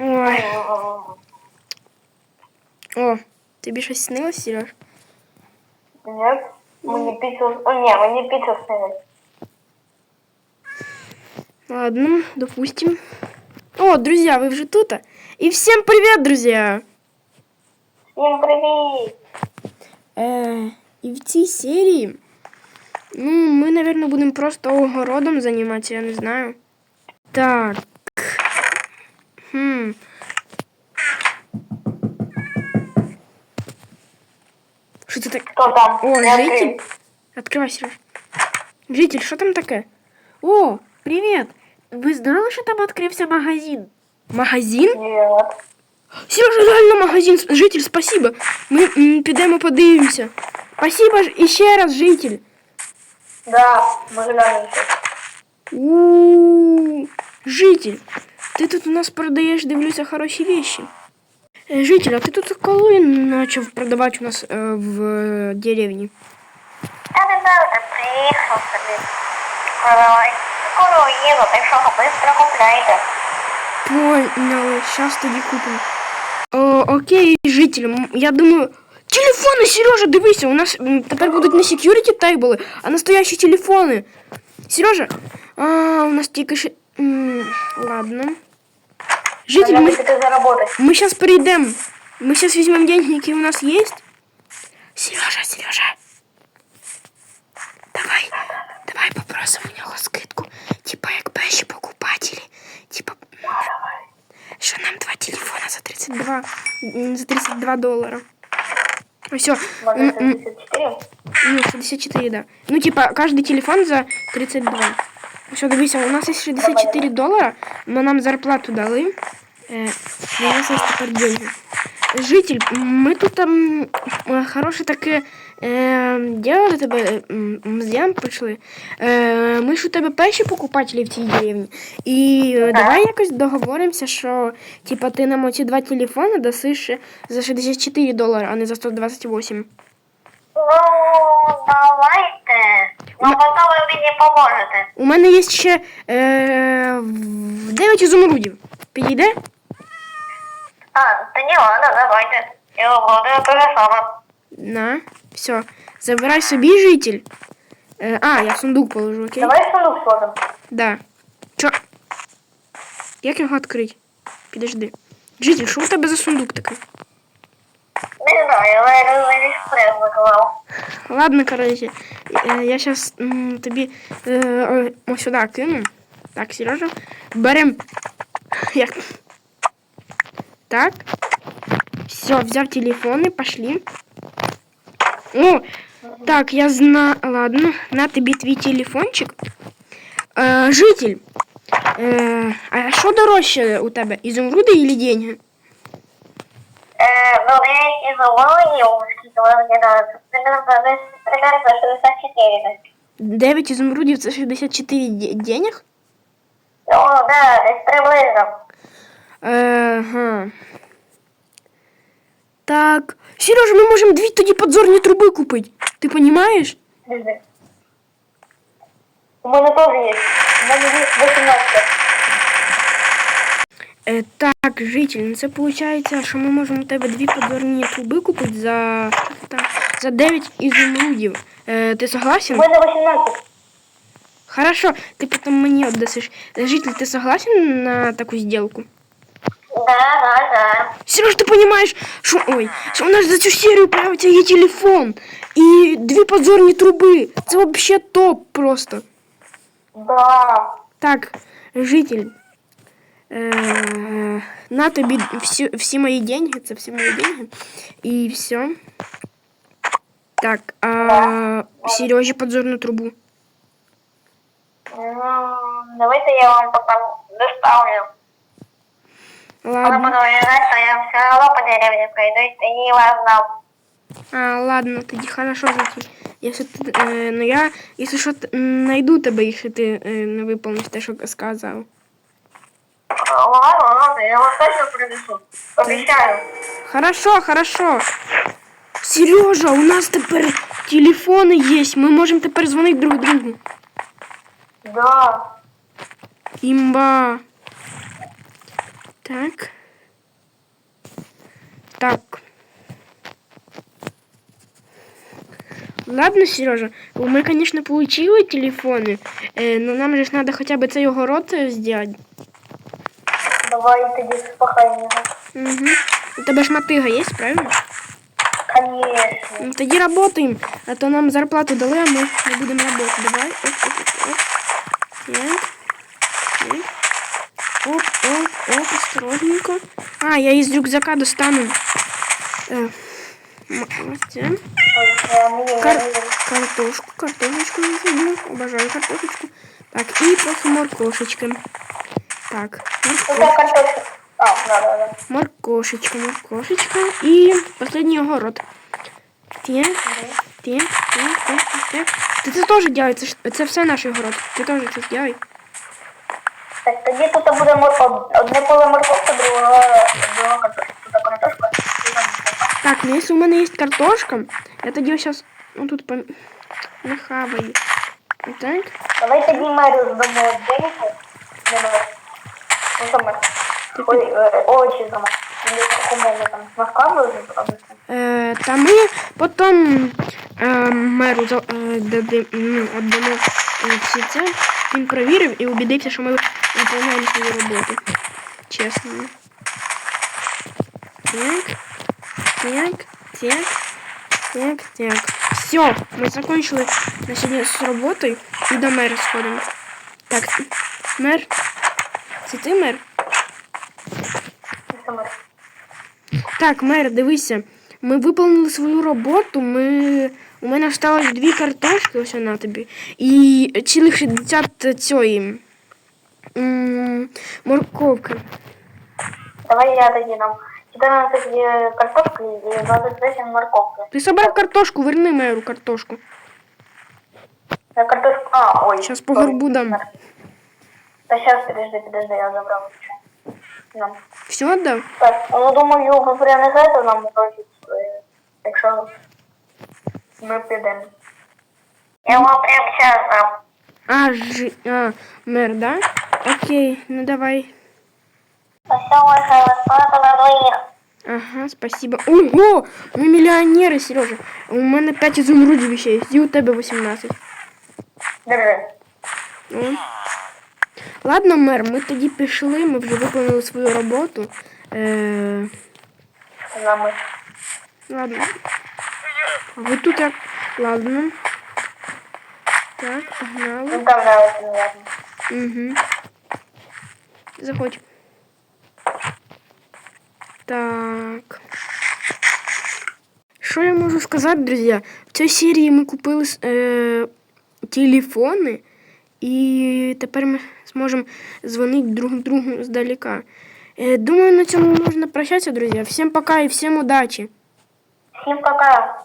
Ой. О, тобі щось снилось, Сереж? Нет, мені піцу... О, ні, мені піцу снилась. Ладно, допустим. О, друзья, вы уже тут? И всем привет, друзья! Всім привіт! Э, и в цій серії, ну, ми, наверное, будемо просто огородом займатися, я не знаю. Так. так? Хто там? О, Я житель. відкрию. Открывай, Сереж. Житель, що там таке? О, привіт! Ви знали, що там відкрився магазин? Магазин? Нет. Сережа, реально магазин. Житель, спасибо. Ми м, підемо подивимося. Спасибо ж іще раз, житель. Да, ми глянемо. У житель, ти тут у нас продаєш, дивлюся, хороші вещи. Е, Житель, а ти тут коли почав продавати у нас е, в е, деревні? Я не знаю, там приїхав собі. Продавай. Скоро їду, так що швидко купляйте. Понял, сейчас тоді купимо. О, окей, житель, м, я думаю. Телефони, Сережа, дивися, у нас м, тепер будуть не security тейбли, а настоящі телефони. Сережа, а, у нас тільки ще. м, Ладно. Житель, Треба ми, піти заработати. мы сейчас перейдем. Мы сейчас возьмем деньги, які у нас есть. Сережа, Сережа. Давай, давай попросим у нього скидку. Типа як перші покупателі. Типа, що нам два телефона за 32, м, за 32 долара. Все, Може 74? ну, 64, да. Ну, типа, каждый телефон за 32. Все, дивися, у нас есть 64 доллара, но нам зарплату дали. І у нас есть тепер деньги. Житель, ми тут там е, хороше таке е, діло до тебе з прийшли. Е, ми ж у тебе перші покупателі в цій деревні. І е, давай якось договоримося, що типа ти нам оці два телефони дасиш за 64 долари, а не за 128. Ну, давайте. Ну, потім ви мені поможете. У мене є ще е, 9 ізумрудів. Підійде? А, та ні, ладно, давайте. Я буду те же саме. На. Все. Забирай собі житель. Е, а, я в сундук положу, окей? Давай сундук сходимо. Да. Чо? Як його відкрити? Підожди. Житель, що у тебе за сундук такий? Не знаю, але я не спрес заклав. Ладно, короче, е, я сейчас тобі е, ось сюди кину. Так, Сережа. Берем. Як? Так. Все, взяв телефони, пошли. О, так, я знаю. Ладно, на тобі твій телефончик. Е, житель. Е, а що дорожче у тебе? Ізумруди или деньги? Ви мені дали. Примерно десь примерно 64 9 ізумрудів це 64 де- денег? Ну, да, десь приблизно. Ага. Так. Сережа, ми можемо дві тоді подзорні труби купити. Ти розумієш? У мене теж є. У мене є 18. Е, так, житель, ну це виходить, що ми можемо у тебе дві подзорні труби купити за, так, за 9 ізумрудів. Е, ти согласен? мене 18. Хорошо, ти потім мені віддасиш. Житель, ти согласен на таку сделку? Да, да, да. Сереж, ти розумієш, що ой, що у нас за цю серію появиться є телефон і дві подзорні труби. Це взагалі топ просто. Да. Так, житель. Е, на тобі всі, всі мої деньги, це всі мої деньги. І все. Так, а Сережі подзорну трубу. Ну, давайте я вам потом доставлю. Але Ладно. буду уезжать, то я все равно по деревне пройду и вас дам. А, ладно, тоді хорошо, житель. Якщо ти, е, ну я, якщо що, т- знайду тебе, якщо ти е, не виповниш те, що сказав. Ладно, ладно, я вас точно принесу. Обещаю. Хорошо, хорошо. Сережа, у нас тепер телефони є. Ми можемо тепер дзвонити друг другу. Да. Імба. Так. Так. Ладно, Сережа, мы, конечно, получили телефоны, э, но нам же надо хотя бы цей огород э, сделать. Давай тоді спахай його. Угу. У тебе ж мотига є, правильно? Конечно. Ну, тоді работаем, а то нам зарплату дали, а ми не будемо работать. Давай. Оп, оп, оп. Так. Так. Оп, оп, оп, осторожненько. А, я из рюкзака достану. Э, Кар- картошку, картошечку. Обожаю картошечку. Так, и трохи моркошечки. Так, морко- А, да, да, да. моркошечка, моркошечка. И последний огород. Так, так, так, так, так. Ти це теж делай, це, це все наш огород. Ти теж це зробай. Так, тоді тут буде мор... одне поле морковка, друге, друга картошка. Тут картошка. Так, ну якщо у мене є картошка, я тоді зараз ну, тут пом... нахаваю. Так. Давай тоді мерю здамо деньги. Мер? Ой, е, вже, правда? Е, та ми потім е, меру е, ну, віддамо всі це. Він провірив і убідився, що ми виконуємо свою роботу. Чесно. Так. Так. Так. Так, так. Все, ми закончили на сьогодні з роботою і до мера сходимо. Так, мер. Це ти мер? Так, мер, дивися. Ми виконали свою роботу. Ми... У мене осталось дві картошки, ось на тобі. І цілих 60 цієї м, морковки. Давай я тоді нам 14 є картошки і 28 морковки. Ти собрав картошку, верни меру картошку. На картошку... А, ой. Щас по горбу дам. Та сейчас, подожди, подожди, я забрав. Нам. Все віддав? Так, ну думаю, ви принесете нам гроші, е, якщо ми підемо. Я вам прямо зараз дам. А, ж... а, мер, да? Окей, ну давай. Ось ваша розплата на двоїх. Ага, спасибо. Ого! Ми мільйонери, Сережа. У мене 5 ізумрудів ще є, і у тебе 18. Держи. О. Ладно, мер, ми тоді пішли, ми вже виконали свою роботу. Е... нами. Ладно. А ви тут як? Ладно. Так, погнали. Угу. Заходь. Так. Що я можу сказати, друзі? В цій серії ми купили е, телефони, і тепер ми зможемо дзвонити друг другу здалека. Е, думаю, на цьому можна прощатися, друзі. Всім пока і всім удачі! Всім пока.